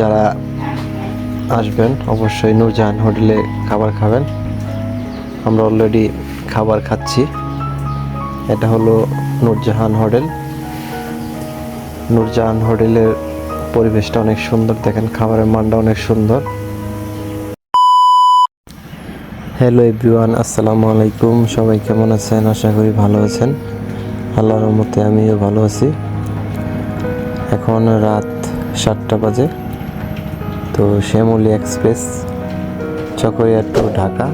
যারা আসবেন, অবশ্যই নূরজাহান হোটেলে খাবার খাবেন। আমরা অলরেডি খাবার খাচ্ছি। এটা হলো নূরজাহান হোটেল। নূরজাহান হোটেলের পরিবেশটা অনেক সুন্দর, দেখেন খাবারের মানটা অনেক সুন্দর। হ্যালো এভরিওয়ান আসসালামু আলাইকুম। সবাই কেমন আছেন? আশা করি ভালো আছেন। আল্লাহর রহমতে আমিও ভালো আছি। এখন রাত সাতটা বাজে। তো শ্যামলি এক্সপ্রেস, চকরিয়া টু ঢাকা।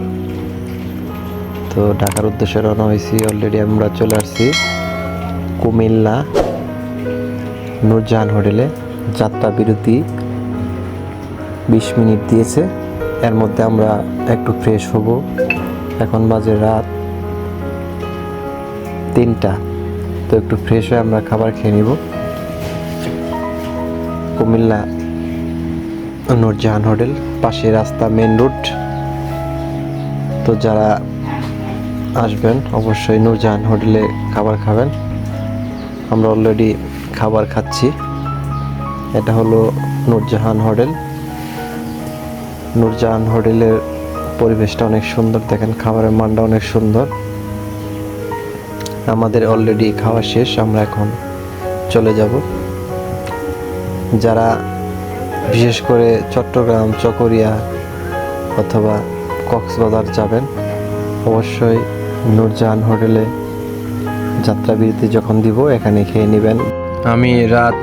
তো ঢাকার উদ্দেশ্যে রওনা হয়েছি অলরেডি আমরা চলে আসছি কুমিল্লা নূরজাহান হোটেলে। যাত্রা বিরতি বিশ মিনিট দিয়েছে, এর মধ্যে আমরা একটু ফ্রেশ হব। এখন বাজে রাত তিনটা, তো একটু ফ্রেশ হয়ে আমরা খাবার খেয়ে নিব। কুমিল্লা নূরজাহান হোটেল, পাশে রাস্তা মেন রোড তো যারা আসবেন, অবশ্যই নূরজাহান হোটেলে খাবার খাবেন। আমরা অলরেডি খাবার খাচ্ছি। এটা হলো নূরজাহান হোটেল। নূরজাহান হোটেলের পরিবেশটা অনেক সুন্দর, দেখেন খাবারের মানটা অনেক সুন্দর। আমাদের অলরেডি খাওয়া শেষ, আমরা এখন চলে যাব। যারা বিশেষ করে চট্টগ্রাম, চকরিয়া অথবা কক্সবাজার যাবেন, অবশ্যই নূরজাহান হোটেলে যাত্রা বিরতি যখন দিব এখানে খেয়ে নেবেন। আমি রাত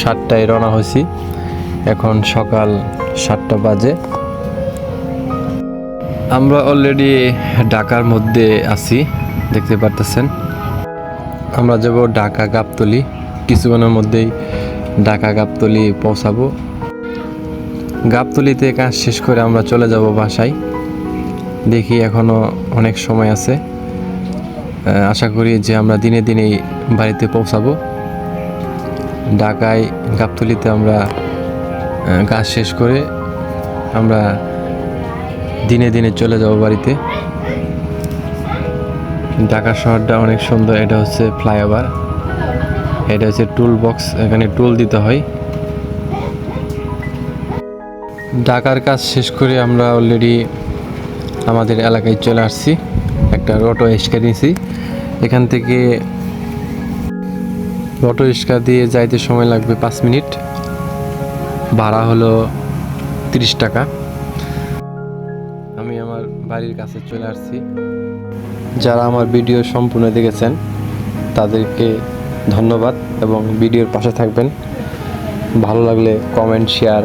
সাতটায় রওনা হয়েছি। এখন সকাল সাতটা বাজে। আমরা অলরেডি ঢাকার মধ্যে আছি, দেখতে পারতেছেন। আমরা যাব ঢাকা গাবতলি কিছুক্ষণের মধ্যেই ঢাকা গাবতলি পৌঁছাবো। গাবতলিতে কাজ শেষ করে আমরা চলে যাব বাসায়। দেখি এখনও অনেক সময় আছে। আশা করি যে আমরা দিনে দিনেই বাড়িতে পৌঁছাবো। ঢাকায় গাবতলিতে আমরা কাজ শেষ করে আমরা দিনে দিনে চলে যাব বাড়িতে। ঢাকা শহরটা অনেক সুন্দর, এটা হচ্ছে ফ্লাইওভার। এটা হচ্ছে টুল বক্স এখানে টুল দিতে হয়। ঢাকার কাজ শেষ করে আমরা অলরেডি আমাদের এলাকায় চলে আসছি। একটা অটো রিক্সা নিয়েছি। এখান থেকে অটো রিক্সা দিয়ে যাইতে সময় লাগবে পাঁচ মিনিট। ভাড়া হলো তিরিশ টাকা। আমি আমার বাড়ির কাছে চলে আসছি। যারা আমার ভিডিও সম্পূর্ণ দেখেছেন, তাদেরকে ধন্যবাদ এবং ভিডিওর পাশে থাকবেন। ভালো লাগলে কমেন্ট শেয়ার